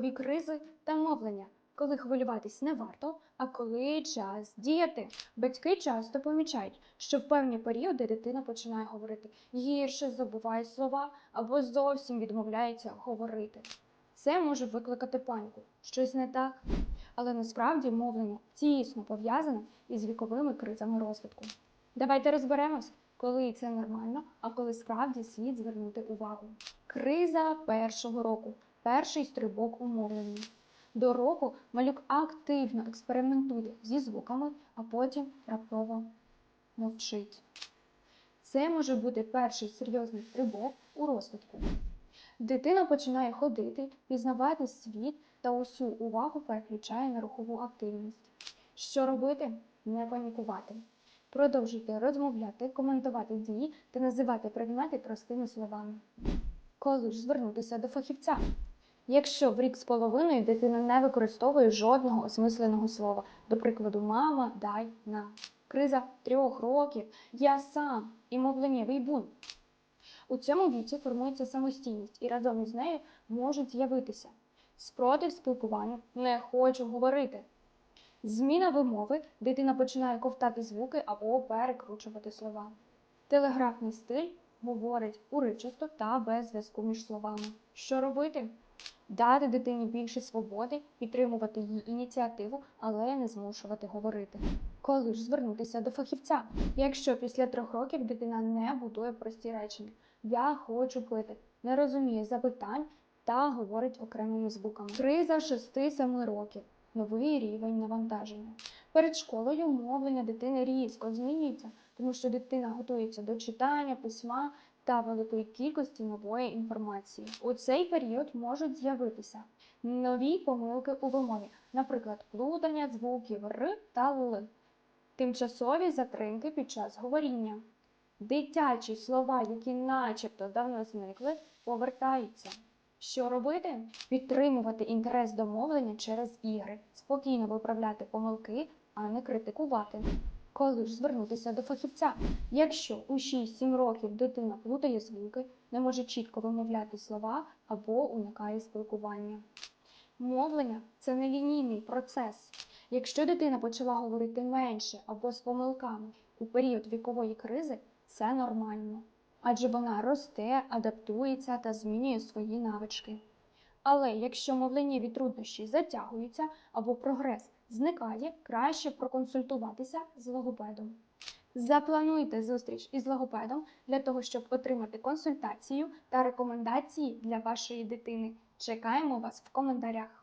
вікові кризи та мовлення, коли хвилюватись не варто, а коли час діяти. Батьки часто помічають, що в певні періоди дитина починає говорити гірше, забуває слова або зовсім відмовляється говорити. Це може викликати паніку, щось не так. Але насправді мовлення тісно пов'язане із віковими кризами розвитку. Давайте розберемось, коли це нормально, а коли справді слід звернути увагу. Криза першого року перший стрибок у мовленні. До року малюк активно експериментує зі звуками, а потім раптово мовчить. Це може бути перший серйозний стрибок у розвитку. Дитина починає ходити, пізнавати світ та усю увагу переключає на рухову активність. Що робити? Не панікувати. Продовжуйте розмовляти, коментувати дії та називати предмети простими словами. Коли ж звернутися до фахівця? Якщо в рік з половиною дитина не використовує жодного осмисленого слова, до прикладу, мама, дай на криза трьох років, я сам і мовленнєвий бунт. У цьому віці формується самостійність, і разом із нею можуть з'явитися спротив спілкуванню, не хочу говорити. Зміна вимови, дитина починає ковтати звуки або перекручувати слова. Телеграфний стиль говорить уривчасто та без зв'язку між словами. Що робити? Дати дитині більше свободи, підтримувати її ініціативу, але не змушувати говорити. Коли ж звернутися до фахівця? Якщо після трьох років дитина не будує прості речення, я хочу пити, не розуміє запитань та говорить окремими звуками. Криза 6-7 років. Новий рівень навантаження. Перед школою мовлення дитини різко змінюється, тому що дитина готується до читання, письма та великої кількості нової інформації. У цей період можуть з'явитися нові помилки у вимові, наприклад, плутання звуків р та л, тимчасові затримки під час говоріння. Дитячі слова, які начебто давно зникли, повертаються. Що робити? Підтримувати інтерес до мовлення через ігри, спокійно виправляти помилки, а не критикувати. Коли ж звернутися до фахівця? Якщо у 6-7 років дитина плутає звуки, не може чітко вимовляти слова або уникає спілкування. Мовлення це нелінійний процес. Якщо дитина почала говорити менше або з помилками у період вікової кризи, це нормально адже вона росте, адаптується та змінює свої навички. Але якщо мовленнєві труднощі затягуються або прогрес зникає, краще проконсультуватися з логопедом. Заплануйте зустріч із логопедом для того, щоб отримати консультацію та рекомендації для вашої дитини. Чекаємо вас в коментарях.